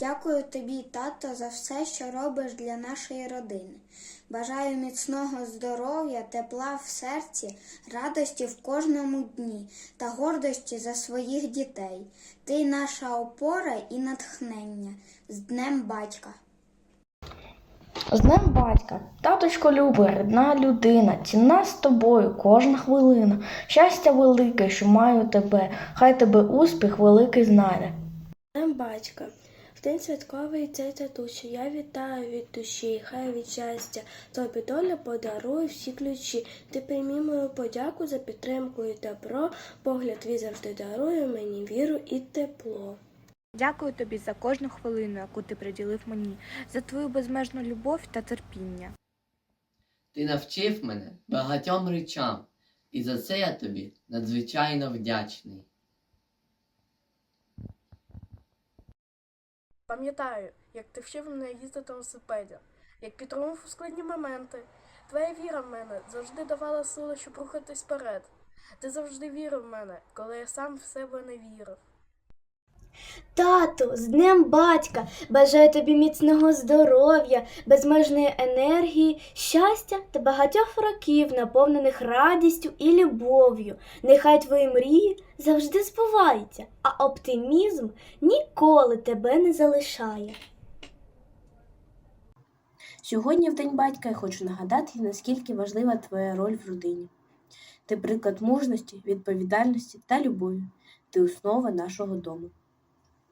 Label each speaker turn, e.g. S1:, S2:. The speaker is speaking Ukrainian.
S1: Дякую тобі, тато, за все, що робиш для нашої родини. Бажаю міцного здоров'я, тепла в серці, радості в кожному дні та гордості за своїх дітей. Ти наша опора і натхнення. З Днем батька.
S2: З Днем батька, таточко любий, рідна людина, цінна з тобою кожна хвилина. Щастя велике, що маю тебе, хай тебе успіх великий знайде.
S3: Днем батька. День святковий цей татусю, я вітаю від душі, хай від щастя тобі доля подарує всі ключі. Ти приймі мою подяку за підтримку і добро, погляд твій завжди дарує мені віру і тепло.
S4: Дякую тобі за кожну хвилину, яку ти приділив мені, за твою безмежну любов та терпіння.
S5: Ти навчив мене багатьом речам, і за це я тобі надзвичайно вдячний.
S3: Пам'ятаю, як ти вчив мене їздити на велосипеді, як підтримував у складні моменти. Твоя віра в мене завжди давала сили, щоб рухатись вперед. Ти завжди вірив в мене, коли я сам в себе не вірив.
S6: Тату, з Днем батька! Бажаю тобі міцного здоров'я, безмежної енергії, щастя та багатьох років, наповнених радістю і любов'ю. Нехай твої мрії завжди збуваються, а оптимізм ніколи тебе не залишає.
S3: Сьогодні, в День батька, я хочу нагадати, наскільки важлива твоя роль в родині. Ти приклад мужності, відповідальності та любові. Ти основа нашого дому.